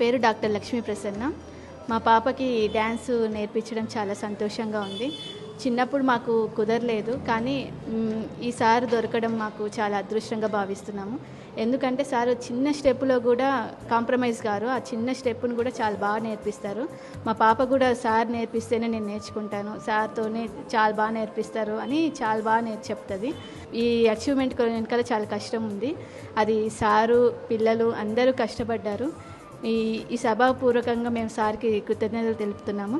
పేరు డాక్టర్ లక్ష్మీ ప్రసన్న. మా పాపకి డ్యాన్స్ నేర్పించడం చాలా సంతోషంగా ఉంది. చిన్నప్పుడు మాకు కుదరలేదు కానీ ఈసారి ఈ సార్ దొరకడం మాకు చాలా అదృష్టంగా భావిస్తున్నాము. ఎందుకంటే సార్ చిన్న స్టెప్పులో కూడా కాంప్రమైజ్ గారు ఆ చిన్న స్టెప్ను కూడా చాలా బాగా నేర్పిస్తారు. మా పాప కూడా సార్ నేర్పిస్తేనే నేను నేర్చుకుంటాను సార్తోనే చాలా బాగా నేర్పిస్తారు అని చాలా బాగా నేర్చి చెప్తుంది. ఈ అచీవ్మెంట్ వెనకాల చాలా కష్టం ఉంది. అది సారు పిల్లలు అందరూ కష్టపడ్డారు. ఈ ఈ సభాపూర్వకంగా మేము సార్కి కృతజ్ఞతలు తెలుపుతున్నాము.